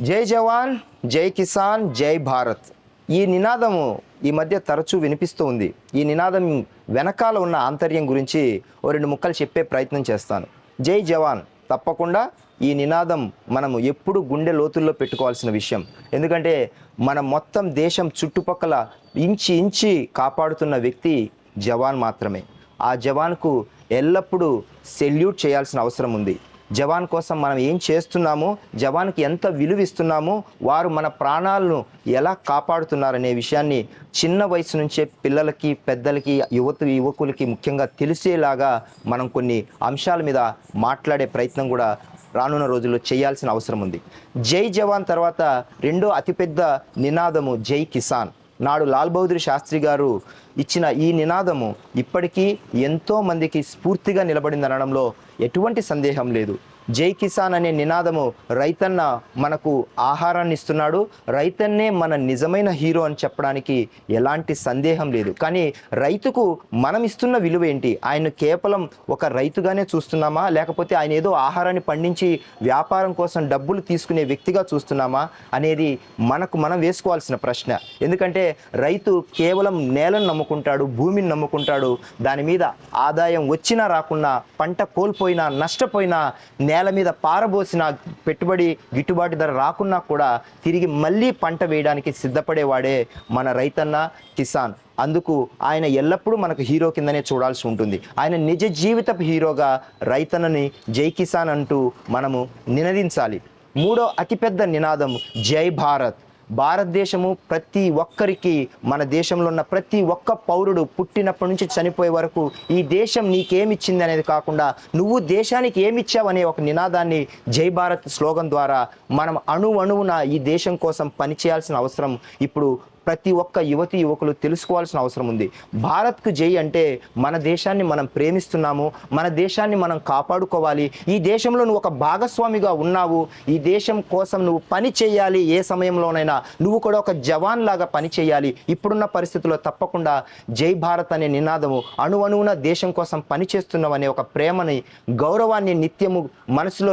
జై జవాన్ జై కిసాన్ జై భారత్. ఈ నినాదము ఈ మధ్య తరచూ వినిపిస్తూ ఉంది. ఈ నినాదం వెనకాల ఉన్న ఆంతర్యం గురించి ఓ రెండు ముక్కలు చెప్పే ప్రయత్నం చేస్తాను. జై జవాన్ తప్పకుండా ఈ నినాదం మనము ఎప్పుడు గుండె లోతుల్లో పెట్టుకోవాల్సిన విషయం. ఎందుకంటే మన మొత్తం దేశం చుట్టుపక్కల ఇంచి ఇంచి కాపాడుతున్న వ్యక్తి జవాన్ మాత్రమే. ఆ జవాన్కు ఎల్లప్పుడూ సెల్యూట్ చేయాల్సిన అవసరం ఉంది. జవాన్ కోసం మనం ఏం చేస్తున్నామో? జవాన్కి ఎంత విలువ ఇస్తున్నామో వారు మన ప్రాణాలను ఎలా కాపాడుతున్నారనే విషయాన్ని చిన్న వయసు నుంచే పిల్లలకి పెద్దలకి యువత యువకులకి ముఖ్యంగా తెలిసేలాగా మనం కొన్ని అంశాల మీద మాట్లాడే ప్రయత్నం కూడా రానున్న రోజుల్లో చేయాల్సిన అవసరం ఉంది. జై జవాన్ తర్వాత రెండో అతిపెద్ద నినాదము జై కిసాన్. నాడు లాల్ బహదూర్ శాస్త్రి గారు ఇచ్చిన ఈ నినాదము ఇప్పటికీ ఎంతో మందికి స్ఫూర్తిగా నిలబడిందనడంలో ఎటువంటి సందేహం లేదు. జై కిసాన్ అనే నినాదము రైతన్న మనకు ఆహారాన్ని ఇస్తున్నాడు. రైతన్నే మన నిజమైన హీరో అని చెప్పడానికి ఎలాంటి సందేహం లేదు. కానీ రైతుకు మనం ఇస్తున్న విలువ ఏంటి? ఆయన కేవలం ఒక రైతుగానే చూస్తున్నామా? లేకపోతే ఆయన ఏదో ఆహారాన్ని పండించి వ్యాపారం కోసం డబ్బులు తీసుకునే వ్యక్తిగా చూస్తున్నామా? అనేది మనకు మనం వేసుకోవాల్సిన ప్రశ్న. ఎందుకంటే రైతు కేవలం నేలను నమ్ముకుంటాడు భూమిని నమ్ముకుంటాడు. దాని మీద ఆదాయం వచ్చినా రాకున్నా పంట కోల్పోయినా నష్టపోయినా నేల మీద పారబోసిన పెట్టుబడి గిట్టుబాటు ధర రాకున్నా కూడా తిరిగి మళ్ళీ పంట వేయడానికి సిద్ధపడేవాడే మన రైతన్న కిసాన్. అందుకు ఆయన ఎల్లప్పుడూ మనకు హీరో కిందనే చూడాల్సి ఉంటుంది. ఆయన నిజ జీవితపు హీరోగా రైతన్నని జై కిసాన్ అంటూ మనము నినదించాలి. మూడో అతిపెద్ద నినాదం జై భారత్. భారతదేశము ప్రతి ఒక్కరికి మన దేశంలో ఉన్న ప్రతి ఒక్క పౌరుడు పుట్టినప్పటి నుంచి చనిపోయే వరకు ఈ దేశం నీకేమిచ్చింది అనేది కాకుండా నువ్వు దేశానికి ఏమిచ్చావు అనే ఒక నినాదాన్ని జై భారత్ స్లోగన్ ద్వారా మనం అణు అణువున ఈ దేశం కోసం పనిచేయాల్సిన అవసరం ఇప్పుడు ప్రతి ఒక్క యువతి యువకులు తెలుసుకోవాల్సిన అవసరం ఉంది. భారత్కు జై అంటే మన దేశాన్ని మనం ప్రేమిస్తున్నాము మన దేశాన్ని మనం కాపాడుకోవాలి. ఈ దేశంలో నువ్వు ఒక భాగస్వామిగా ఉన్నావు. ఈ దేశం కోసం నువ్వు పని చేయాలి. ఏ సమయంలోనైనా నువ్వు కూడా ఒక జవాన్ లాగా పని చేయాలి. ఇప్పుడున్న పరిస్థితుల్లో తప్పకుండా జై భారత్ అనే నినాదము అణు అణువున దేశం కోసం పని చేస్తున్నావు అనే ఒక ప్రేమని గౌరవాన్ని నిత్యము మనసులో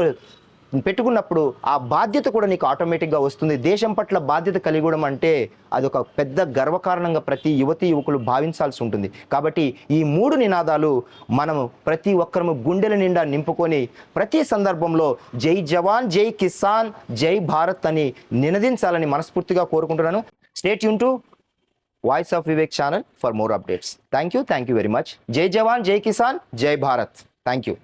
పెట్టుకున్నప్పుడు ఆ బాధ్యత కూడా నీకు ఆటోమేటిక్గా వస్తుంది. దేశం పట్ల బాధ్యత కలిగి ఉండడం అంటే అది ఒక పెద్ద గర్వకారణంగా ప్రతి యువతి యువకులు భావించాల్సి ఉంటుంది. కాబట్టి ఈ మూడు నినాదాలు మనము ప్రతి ఒక్కరము గుండెల నిండా నింపుకొని ప్రతి సందర్భంలో జై జవాన్ జై కిసాన్ జై భారత్ అని నినదించాలని మనస్ఫూర్తిగా కోరుకుంటున్నాను. Stay Yoon to voice of Vivek channel for more updates thank you thank you very much జై జవాన్ జై కిసాన్ జై భారత్. Thank you